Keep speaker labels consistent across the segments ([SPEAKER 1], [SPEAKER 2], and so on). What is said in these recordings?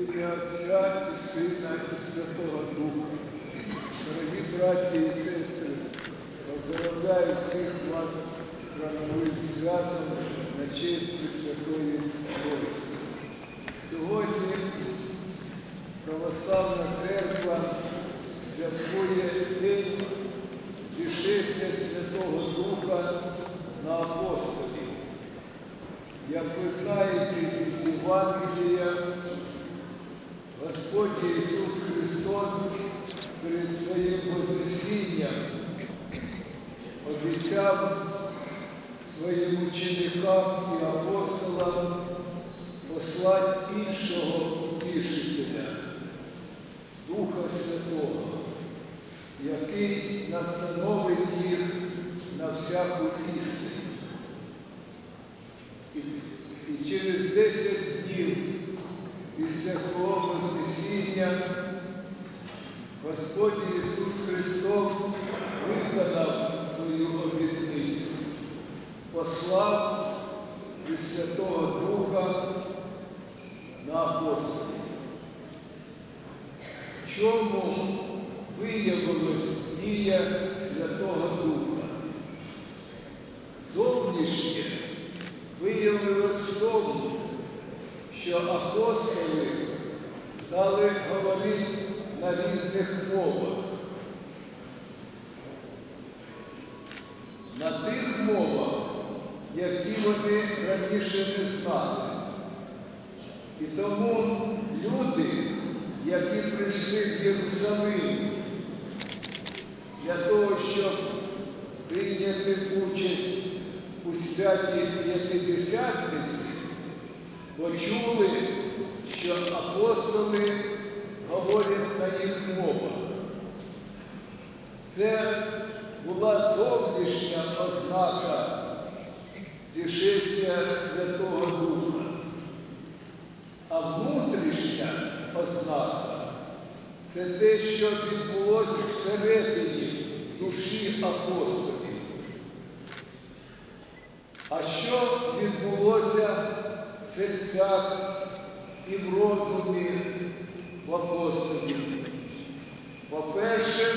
[SPEAKER 1] ім'я Отця і Сина і Святого Духа. Дорогі браті і сестри, поздравляю всіх вас з храмовим святом на честь Пресвятої Троїці. Сьогодні Православна Церква святкує День зішестя Святого Духа на апостолів. Як ви знаєте із Євангелія, Господь Ісус Христос перед своїм Вознесінням обіцяв своїм ученикам і апостолам послати іншого утішителя, Духа Святого, який настановить їх на всяку істину. І, через 10 днів після свого Вознесіння Господь Ісус Христос виконав свою обітницю, послав Пресвятого Духа на апостолів. Чому виявилась дія Святого Духа? Зовнішнє виявилось в тому, що апостоли стали говорити на різних мовах. На тих мовах, які вони раніше не знали. І тому люди, які прийшли в Єрусалим для того, щоб прийняти участь у святі П'ятидесятниці, почули, що апостоли говорять на їх мовах. Це була зовнішня ознака зішестя Святого Духа, а внутрішня ознака це те, що відбулося всередині душі апостолів. А що відбулося в серцях і в розумі в апостолів? По-перше,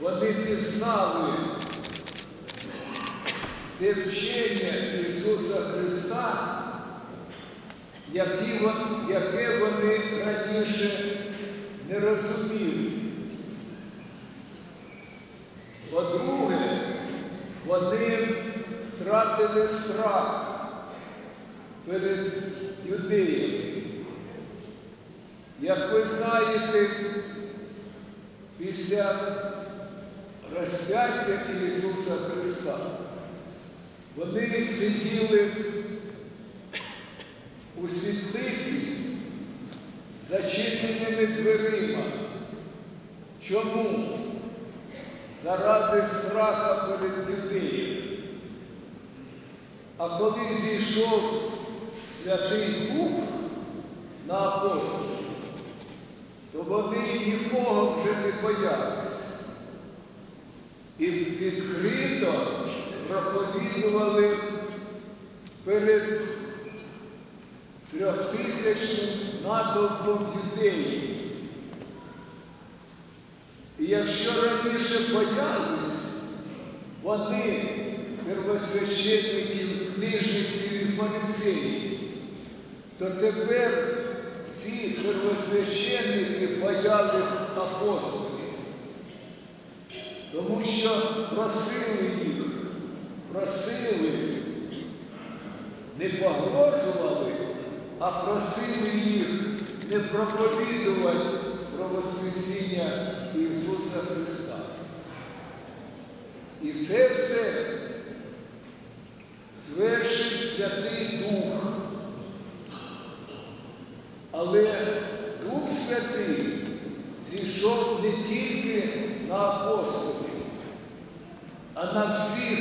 [SPEAKER 1] вони пізнали те вчення Ісуса Христа, яке вони раніше не розуміли. По-друге, вони втратили страх перед юдеями. Як ви знаєте, після розп'яття Ісуса Христа вони сиділи у світлиці зачиненими дверима. Чому? Заради страха перед юдеями. А коли зійшов Святий Дух на апостолів, то вони нікого вже не боялися. І відкрито проповідували перед трьохтисячним натовпом юдеїв. І якщо раніше боялись, вони первосвященників, книжників і фарисеїв, то тепер ці первосвященники боялись апостолів, тому що просили їх, просили, не погрожували, а просили їх не проповідувати про Воскресіння Ісуса Христа. І це все звершить Святий Дух. Але Дух Святий зійшов не тільки на апостолів, а на всіх,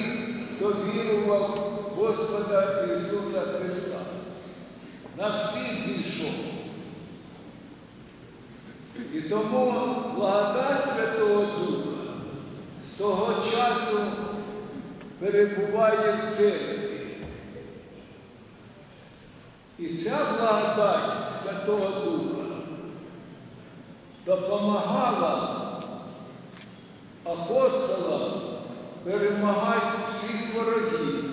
[SPEAKER 1] хто вірував Господа Ісуса Христа. На всіх зійшов. І тому благодать Святого Духа з того часу перебуває в церкві. І ця благодать Святого Духа допомагала апостолам перемагати всіх ворогів.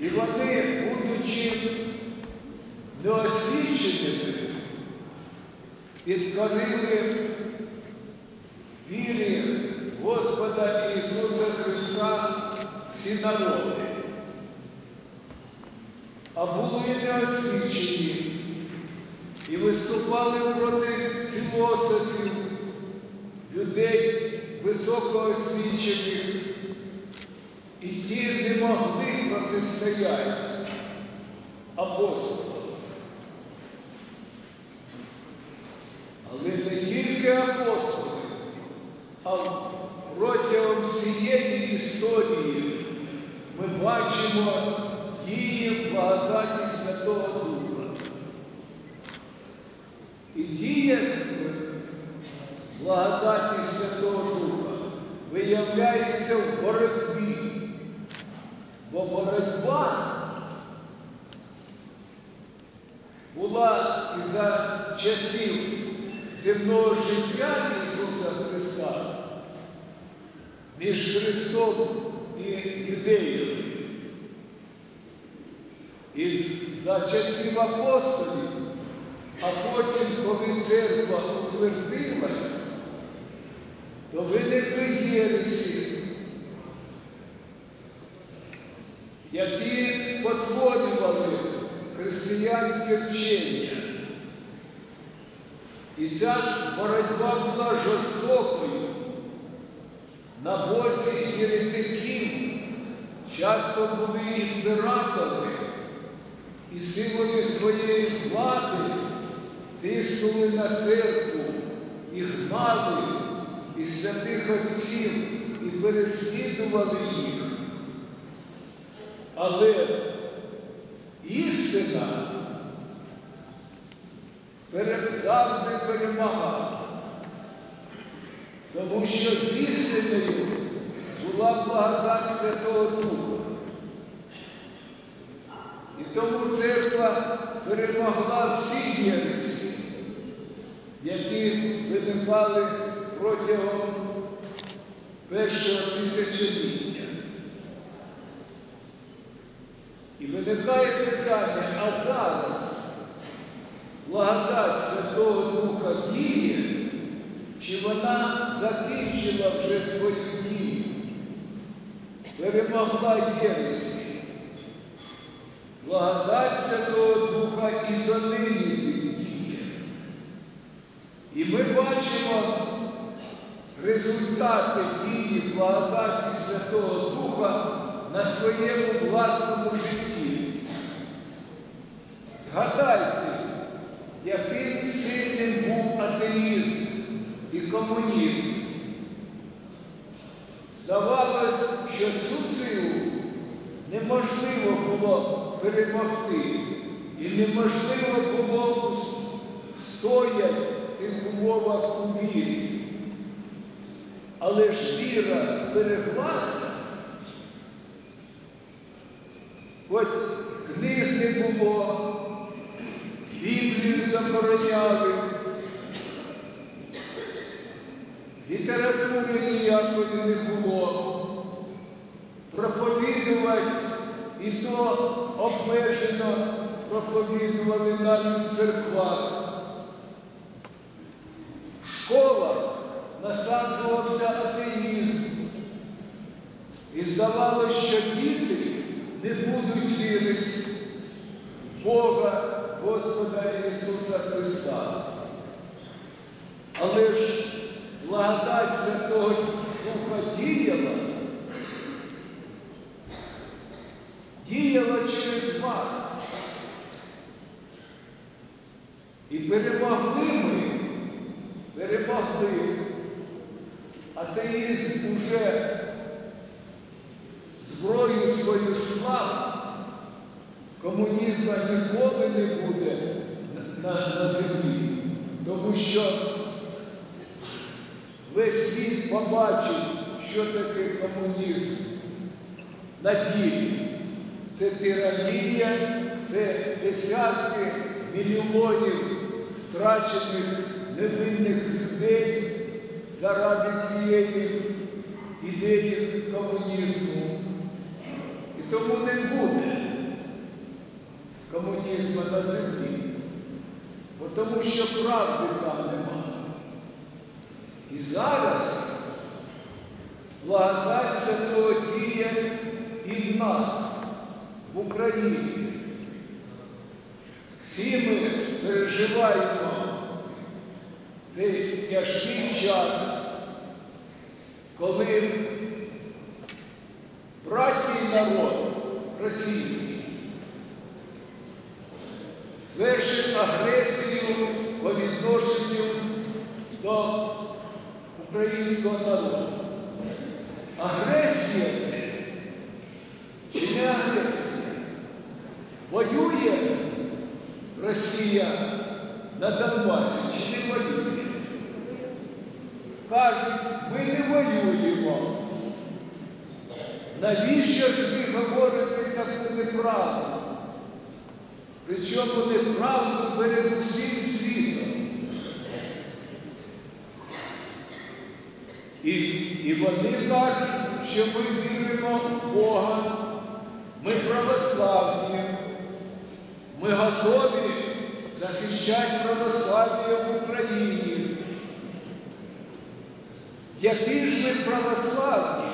[SPEAKER 1] І вони, будучи неосвіченими, підкорили вірі Господа Ісуса Христа всі народи. А були неосвічені і виступали проти філософів, людей високоосвічених, і ті не могли протистояти апостолам. Але не тільки апостоли, а протягом всієї історії ми бачимо дії благодаті Святого Духа. І дія благодаті Святого Духа виявляється в боротьбі, бо боротьба була і за часів земного життя Ісуса Христа між Христом і юдеєю. І за часів апостолів, а потім, коли церква утвердилась, то виникли єресі, які спотворювали християнське вчення. І ця боротьба була жорстокою. На боці єретиків часто були імператори і силою своєї влади тиснули на церкву і гнали із святих отців і переслідували їх. Але істина завжди перемагала, тому що з істиною була благодать Святого Духа. І тому церква перемогла всі єресі, які виникали протягом першого тисячоліття. І виникає питання, а зараз благодать Святого Духа діє, чи вона закінчила вже свою дію, перемогла єресі. Благодать Святого Духа і донині діє. І ми бачимо результати дії благодаті Святого Духа на своєму власному житті. Згадайте, яким сильним був атеїзм і комунізм. Здавалось, що цю силу неможливо було перемогти і неможливо було стояти в тих умовах у вірі. Але ж віра збереглася, хоч книг не було, Біблію забороняли, літератури ніякої не було. Проповідувати і то обмежено проповідували навіть в церквах. В школах насаджувався атеїзм. І здавалося, що діти не будуть вірити в Бога Господа Ісуса Христа. Але ж благодать Святого Духа діяла, діяла через вас. І перемогли ми, перемогли. Атеїзм уже зброю свою слав, комунізму ніколи не буде на, на землі, тому що весь світ побачить, що таке комунізм на ділі. Це тиранія, це десятки мільйонів страчених невинних людей заради цієї ідеї комунізму. І тому не буде комунізму на землі, тому що правди там немає. І зараз благодать Святого діє і в нас, в Україні. Всі ми переживаємо цей тяжкий час, коли братній народ російський звершив агресію по відношенню до українського народу. Агресія це чи не агресія? Воює Росія на Донбасі чи не воює? Кажуть, ми не воюємо. Навіщо ж ви говорите таку неправду? Причому неправду перед усім світом. І, і вони кажуть, що ми віримо в Бога, ми православні, ми готові захищати православ'я в Україні. Які ж ми православні,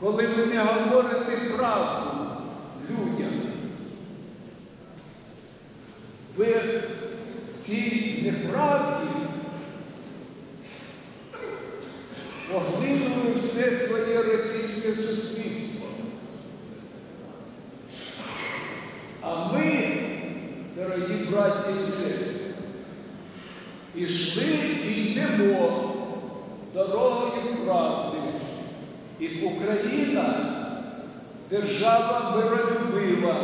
[SPEAKER 1] коли ви не говорите правду людям? Ви в цій неправді поглинули все своє російське суспільство. А ми, дорогі браті і сестри, ішли і йдемо дорогою правди. І Україна держава миролюбива.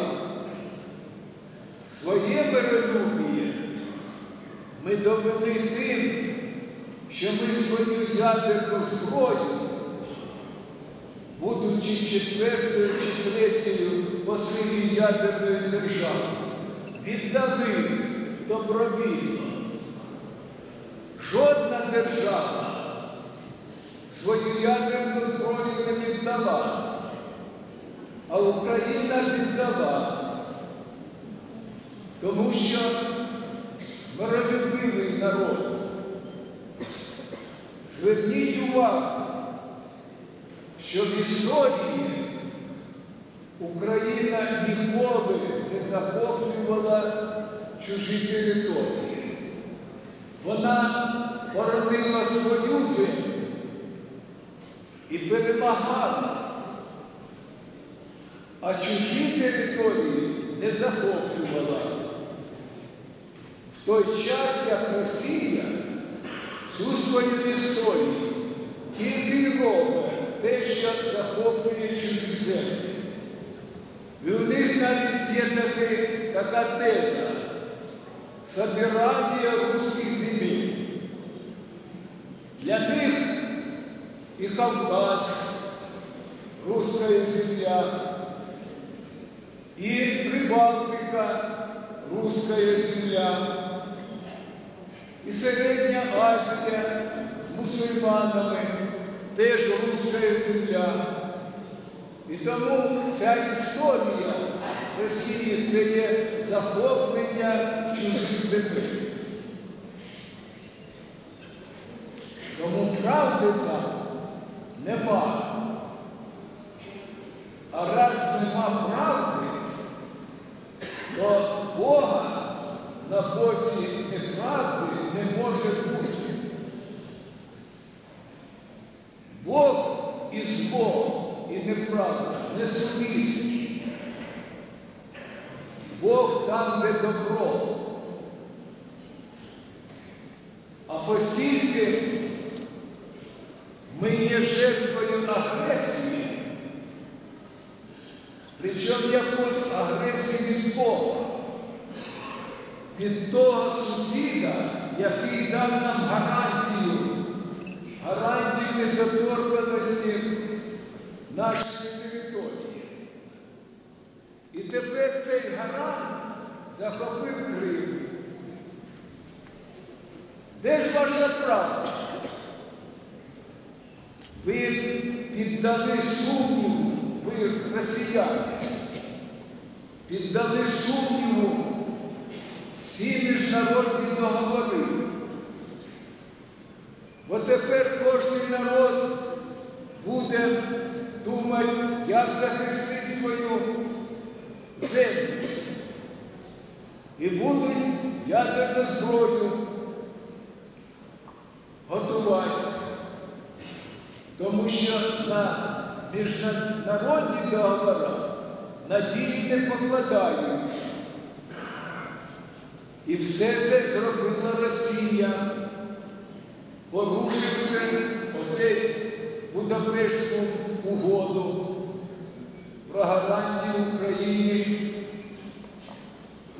[SPEAKER 1] Своє миролюбіє ми довели тим, що ми свою ядерну зброю, будучи четвертою чи третьою по силі ядерної держави, віддали добровільно. Жодна держава свою ядерну зброю не віддала, а Україна віддала. Тому що миролюбивий народ. Зверніть увагу, що в історії Україна ніколи не захоплювала чужі території. Вона боронила свою землю і перемагала, а чужі території не захоплювала. Той час, як Росія всю свою історію тільки робить те, що захоплює чужі землі. І у них навіть є таки, така теза собирання русських земель. Для них і Кавказ, русська земля, і Прибалтика, русська земля, і Середня Азія з мусульманами, теж русська земля. І тому вся історія Росії це є захоплення чужих земель. Тому правди там нема. А раз нема правди, то Бога на боці неправди не може бути. Бог і зло, і неправда несумісні. Бог там, де добро. А постільки ми є жертвою агресії, причому якої агресії від Бога, від того сусіда, який дав нам гарантію, гарантію недоторканості нашої території. І тепер цей гарант захопив Крим. Де ж ваша правда? Ви піддали сумніву, ви росіяни, піддали сумніву всі міжнародні договори. Бо тепер кожен народ буде думати, як захистити свою землю. І будуть ядерну зброю готувати. Тому що на міжнародні договори надії не покладають. І все це зробила Росія, порушивши оцей Будапештську угоду про гарантії Україні,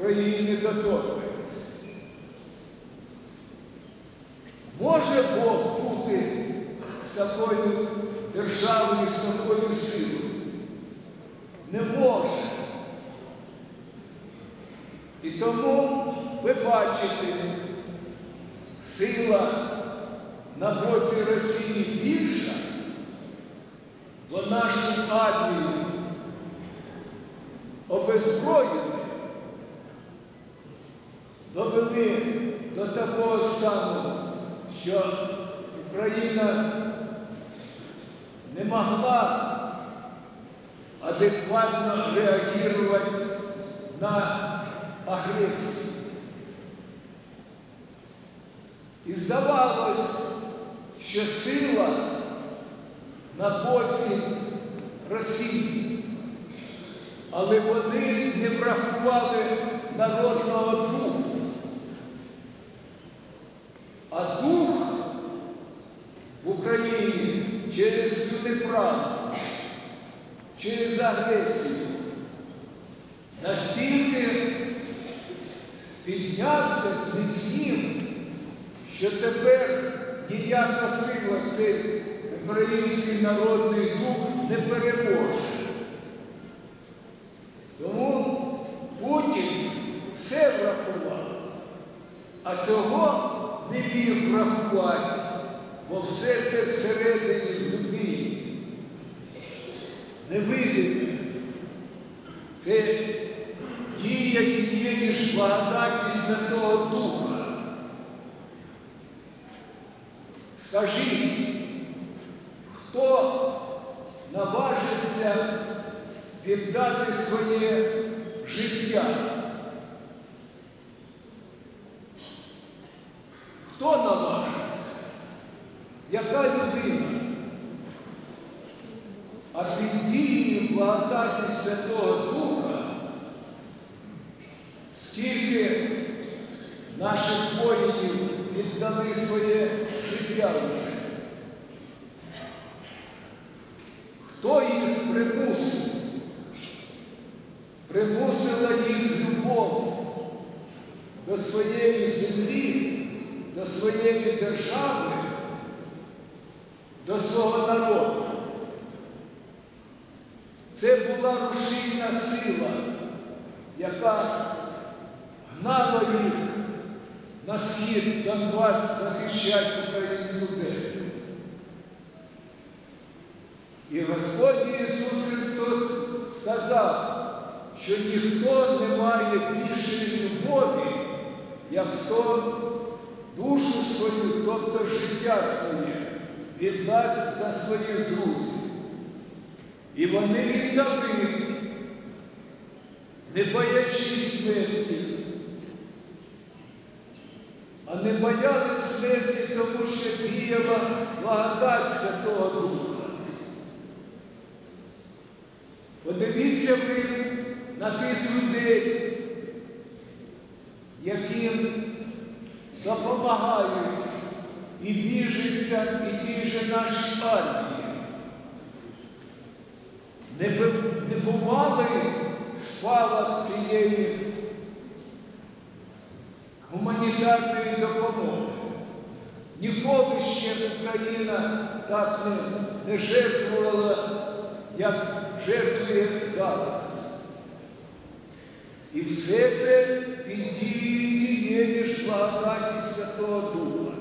[SPEAKER 1] країни доторканість. Може Бог бути такою державою, такою силою? Не може. І тому ви бачите, сила на боці Росії більша, нашу армію обезброєні, довели до такого стану, що Україна не могла адекватно реагувати на агресію. І здавалось, що сила на боці Росії, але вони не врахували народного духу. А дух в Україні через цю неправду, через агресію настільки піднявся, зміцнів, що тепер ніяка сила цей український народний дух не переможе. Тому Путін все врахував, а цього не міг врахувати, бо все це всередині людини. Невидиме. Це дія тієї ж благодаті Святого Духа. Скажіть, своє життя? Хто наважиться? Яка людина? А під дією благодаті Святого Духа, скільки наших воїнів віддали своє життя вже. Хто їх примусив? Примусила їх любов до своєї землі, до своєї держави, до свого народу. Це була рушійна сила, яка гнала їх на схід Донбас захищати українську землю. І Господь Ісус Христос сказав, що ніхто не має більшої любові, як хто душу свою, тобто життя своє, віддасть за своїх друзів. І вони віддали, не боячись смерті, а не боялись смерті, тому що діяла благодать Святого Духа. Подивіться ви на тих людей, яким допомагають і біженцям, і тій же нашій армії. Не, не бували спалах цієї гуманітарної допомоги. Ніколи ще Україна так не, не жертвувала, як жертвує зараз. І все це під дією тієї благодаті Святого Духа.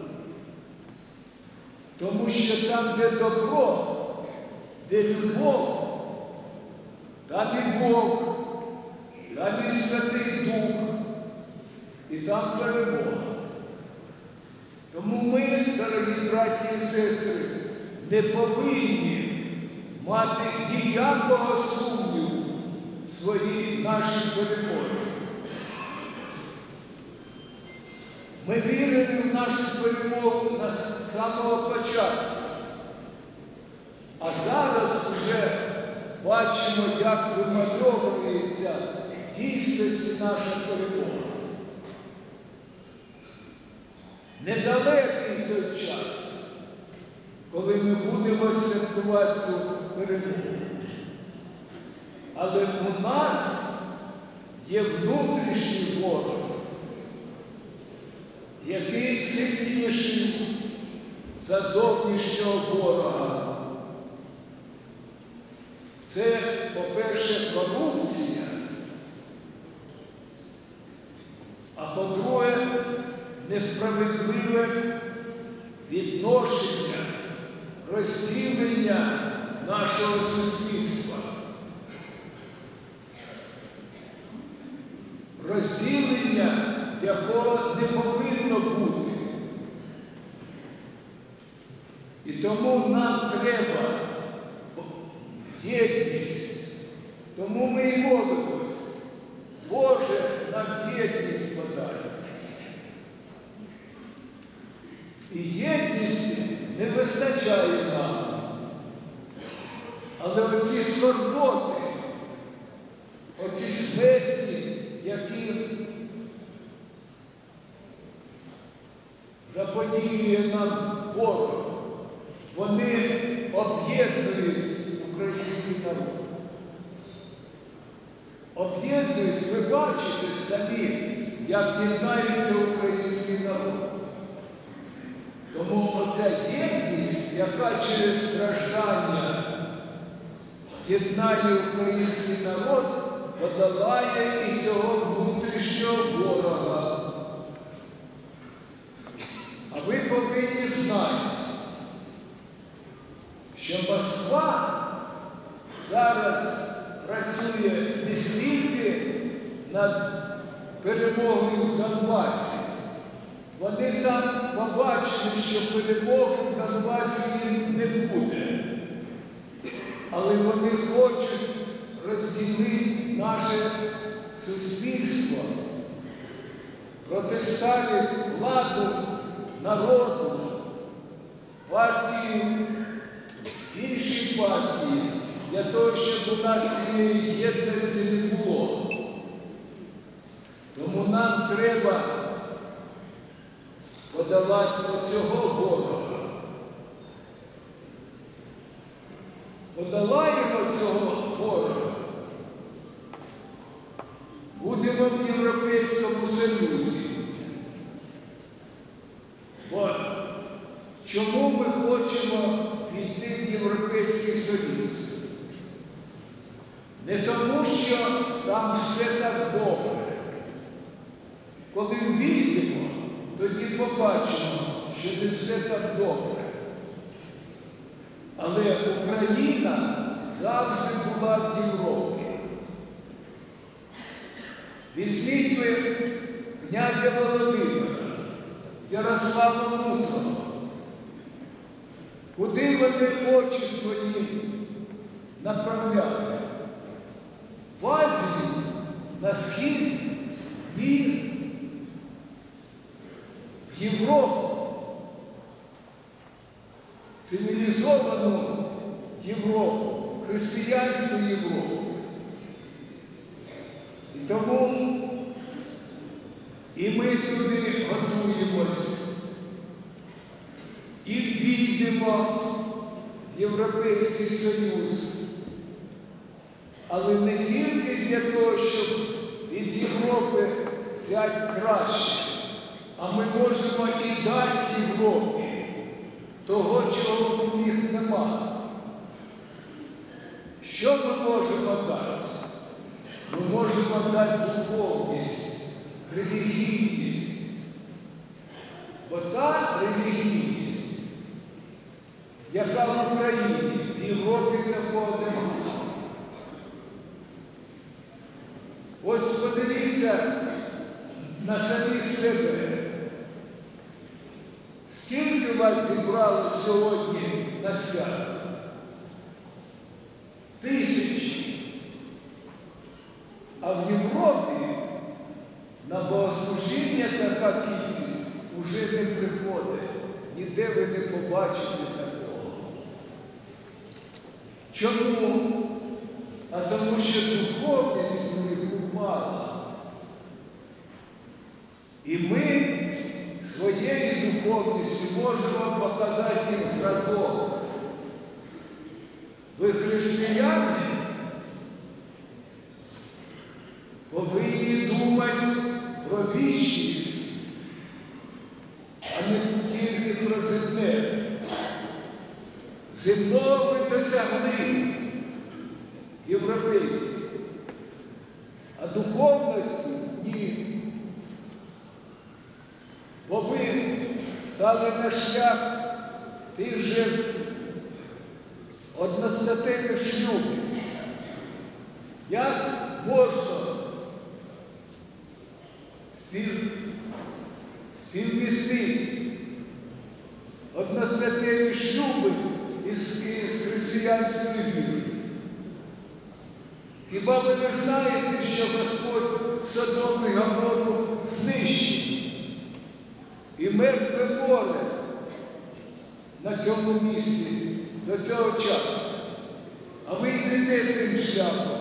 [SPEAKER 1] Тому що там, де добро, де любов, там і Бог, там і Святий Дух, і там перемога. Тому ми, дорогі браті і сестри, не повинні мати ніякого сумніву в своїй нашій перемозі. Ми вірили в нашу перемогу на самого початку. А зараз вже бачимо, як вимальовується в дійсності наша перемога. Недалекий той час, коли ми будемо святкувати цю перемогу. Але у нас є внутрішній ворог, який сильніший за зовнішнього ворога. Це, по-перше, корупція, а по-друге, несправедливе відношення, розділення нашого суспільства. Розділення, якого не повинно бути. І нам треба єдність. Тому ми і молимось. Боже, нам єдність подай. І єдності не вистачає нам. Але оці скорботи, оці смерті, які заподіює нам вони об'єднують український народ. Об'єднують, ви бачите самі, як єднається український народ. Тому оця єдність, яка через страждання єднає український народ, подолає і цього внутрішнього ворога. А ви повинні знати, що Москва зараз працює не стільки над перемогою в Донбасі. Вони там побачили, що перемоги в Донбасі не буде. Але вони хочуть розділити наше суспільство, протиставити владу народу, партію, інші партії, для того, щоб у нас цієї єдності не було. Нам треба подолати оцього ворога. Подолаємо цього ворога. Будемо в Європейському Союзі. Бо чому ми хочемо піти в Європейський Союз? Не тому, що там все так добре. Коли війдемо, тоді побачимо, що не все так добре. Але Україна завжди була в Європі. Візьміть ви князя Володимира, Ярослава Мудрого. Куди вони очі свої направляли? В Азію, на схід, в Європу, цивілізовану Європу, християнську Європу. І тому і ми туди готуємось, і війдемо в Європейський Союз. Але не тільки для того, щоб від Європи взяти краще, а ми можемо і дати Європі того, чого у них нема. Що ми можемо дати? ми можемо дати духовність, релігійність. Бо та релігійність, яка в Україні, в Європі такого немає. Ось подивіться на самих себе. Скільки вас зібрало сьогодні на свято? Тисячі. А в Європі на богослужіння така кількість уже не приходить. Ніде ви не побачите такого. Чому? А тому що духовність у них мало. І ми своєю духовністю можемо показати їм Вы христиане повинні думати про вічність, а не тільки про земне. Земного ви досягли європейці, а духовності ні. Бо ви стали на шлях тих же одностатевих шлюбів. Як можна спів, співвістити одностатеві шлюби із, християнською вірою? Хіба ви не знаєте, що Господь Содом і Гамору знищив? І мертве море на цьому місці до цього часу. А ви йдете цим шляхом.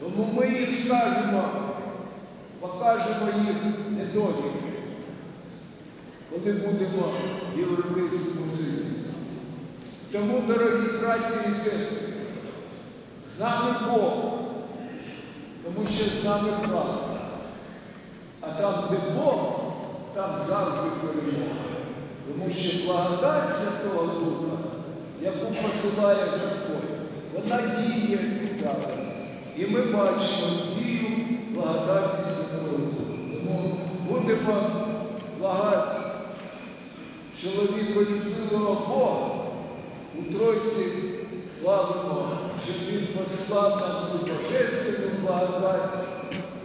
[SPEAKER 1] Тому ми їм скажемо, покажемо їх недоліки, коли будемо Європейському Союзі. Тому, дорогі браті і сестри, з нами Бог, тому що з нами правда. А там, де Бог, там завжди перемога. Тому що благодать Святого Духа, яку посилає Господь, вона діє зараз. І ми бачимо дію благодаті Святого Духа. Тому будемо благати чоловіколюбивого Бога у Тройці славимо, щоб Він послав нам цю божественну благодать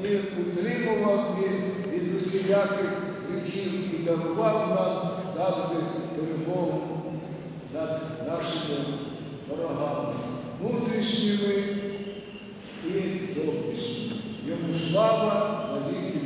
[SPEAKER 1] і утримував від, усіляких гріхів і дарував нам завжди перемогу над нашими ворогами, внутрішніми і зовнішніми. Йому слава на віки